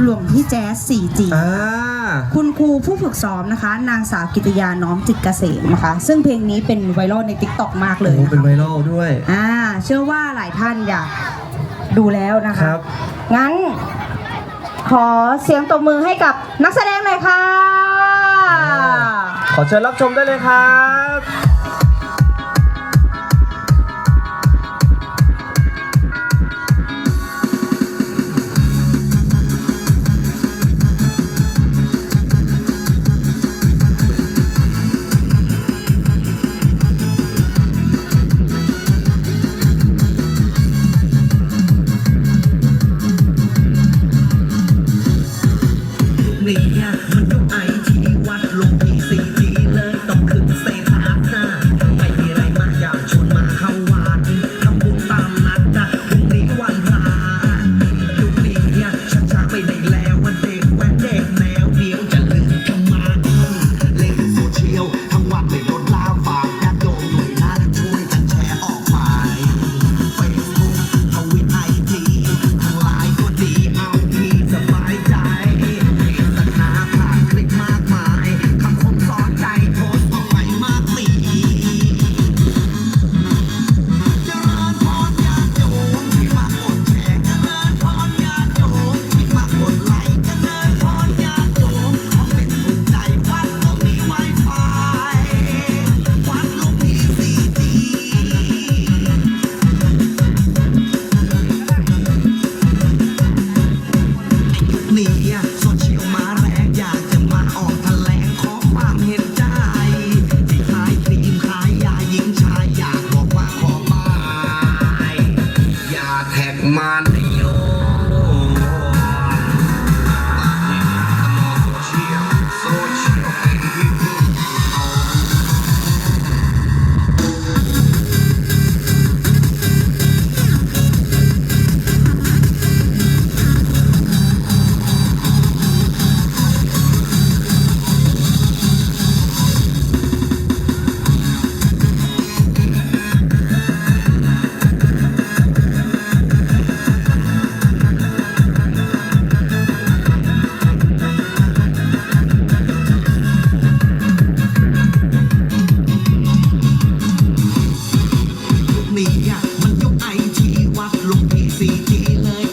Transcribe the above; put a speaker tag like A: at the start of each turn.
A: หลวงพี่แจ๊ส 4G
B: อ่า
A: คุณครูผู้ฝึกซ้อมนะคะ นางสาวกิตยาน้อมจิตเกษมนะคะ ซึ่งเพลงนี้เป็นไวรัลใน t ิ k t o k มากเล
B: โอ้
A: ย
B: โห
A: นะ
B: เป็นไว
A: คะ
B: รัลด้วย
A: อ่า เชื่อว่าหลายท่านอยากดูแล้วนะ
B: ค
A: คะ
B: รับ
A: งั้น ขอเสียงตบมือให้กับนักแสดงหน่อยค่ะ
B: ขอเชิญรับชมได้เลยครับ Like